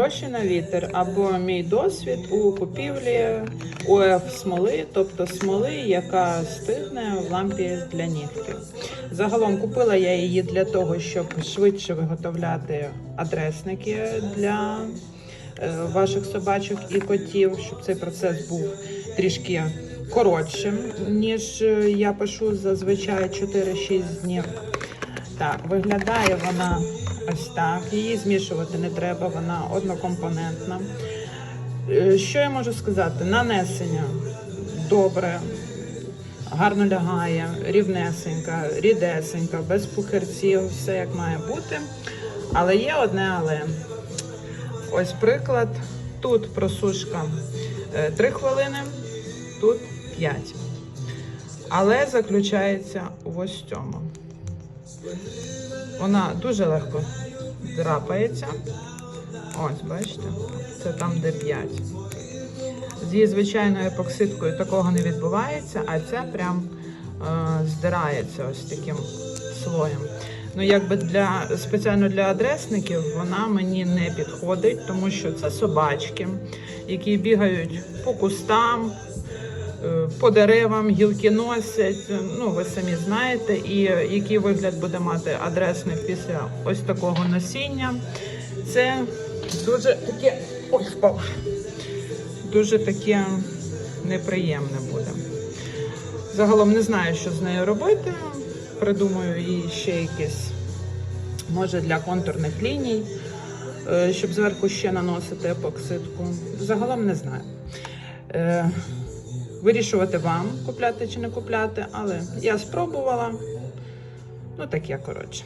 Гроші на вітер або мій досвід у купівлі УФ смоли, тобто смоли, яка стигне в лампі для нігтів. Загалом купила я її для того, щоб швидше виготовляти адресники для е, ваших собачок і котів, щоб цей процес був трішки коротшим, ніж е, я пишу зазвичай 4-6 днів. Так, виглядає вона ось так. Її змішувати не треба, вона однокомпонентна. Е, Що я можу сказати? Нанесення добре, гарно лягає, рівнесенька, рідесенька, без пухирців, все як має бути. Але є одне але. Ось приклад. Тут просушка 3 хвилини, тут 5. Але заключається в ось цьому. Вона дуже легко драпається. Ось, бачите, це там, де 5. З її звичайною епоксидкою такого не відбувається, а ця прям е, здирається ось таким слоєм. Ну, якби для спеціально для адресників вона мені не підходить, тому що це собачки, які бігають по кустам, по деревам, гілки носять. Ну, ви самі знаєте, і який вигляд буде мати адресник після ось такого носіння. Це дуже таке. Ой, впав. Дуже таке неприємне буде. Загалом не знаю, що з нею робити. Придумаю їй ще якісь, може, для контурних ліній, е, щоб зверху ще наносити епоксидку. Загалом не знаю. Вирішувати вам, купляти чи не купляти, але я спробувала. Ну, так я коротше.